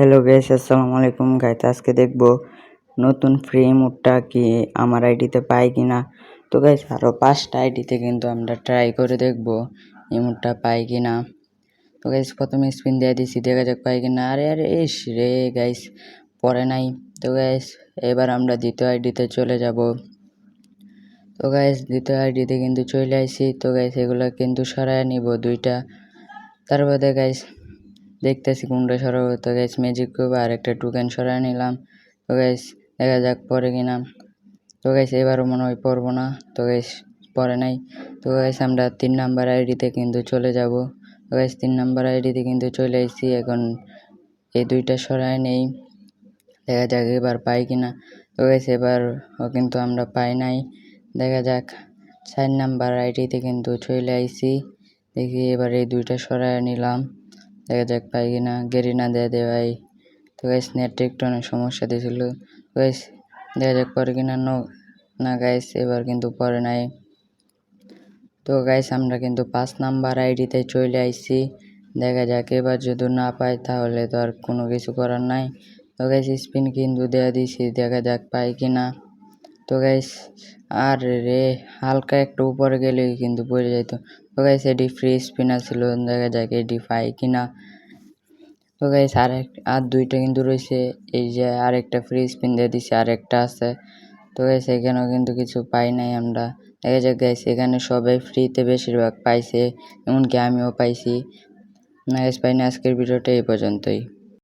Hello guys আসসালামু আলাইকুম। গাইতে আজকে দেখব নতুন ফ্রি মুডটা কি আমার আইডিতে পাই কিনা। তো গাইস আরও পাঁচটা আইডিতে কিন্তু আমরা ট্রাই করে দেখব ইমোটটা পাই কিনা। তো গাইস প্রথমে স্পিন দিয়ে দিছি, দেখা যাক পাই কিনা। আরে আরে, ইস রে গাইস পরে নাই। তো গাইস এবার আমরা দ্বিতীয় আইডিতে চলে যাব। তো গাইস দ্বিতীয় আইডিতে কিন্তু চলে আইছি। তো গাইস এগুলো কিন্তু সরাই নিব দুইটা। তারপরে গাইস দেখতেছি কোনটা সরাবো তো গাইস ম্যাজিক কিউব আর একটা টুকেন সরাই নিলাম। তো গাইস দেখা যাক পরে কিনা তো গাইস এবারও মনে হয় পড়ব না। তো গাইস পরে নাই। তো গাইস আমরা তিন নাম্বার আইডিতে কিন্তু চলে যাব। তো গাইস তিন নাম্বার আইডিতে কিন্তু চলে এসেছি। এখন এই দুইটা সরাই নেই। দেখা যাক এবার পাই কিনা তো গাইস এবার কিন্তু আমরা পাই নাই। দেখা যাক। চার নাম্বার আইডিতে কিন্তু চলে আইছি। দেখি এবার এই দুইটা সরাই নিলাম। দেখা যাক পাই কি না। কিনা গেরিনা দিয়ে দে ভাই। তো গাইস নেটে একটু অনেক সমস্যা দিয়েছিল। গাইস দেখা যাক পরে কিনা না। না গাইস এবার কিন্তু পরে নাই। তো গাইস আমরা কিন্তু পাঁচ নাম্বার আইডিতে চলে আইছি। দেখা যাক, এবার যদি না পাই তাহলে তো আর কোনো কিছু করার নাই। তো গাইস স্পিন কিন্তু দেওয়া দিয়েছি। দেখা যাক পাই কিনা তো গাইস আর রে, হালকা একটু উপরে গেলেই কিন্তু পড়ে যাইতো তো। গাইস এটি ফ্রি স্পিনার ছিল, দেখা যাক এটি পাই কিনা। তো গাইস আর আর দুইটা কিন্তু রয়েছে, এই যে আরেকটা ফ্রি স্পিন দিয়ে দিছে, আরেকটা আছে। তো গাইস এখানেও কিন্তু কিছু পাই নাই আমরা। দেখা যাক গাইস এখানে সবাই ফ্রিতে বেশিরভাগ পাইছে, এমনকি আমিও পাইছি। না গাইস পাইনি আজকের ভিডিওটা এই পর্যন্তই।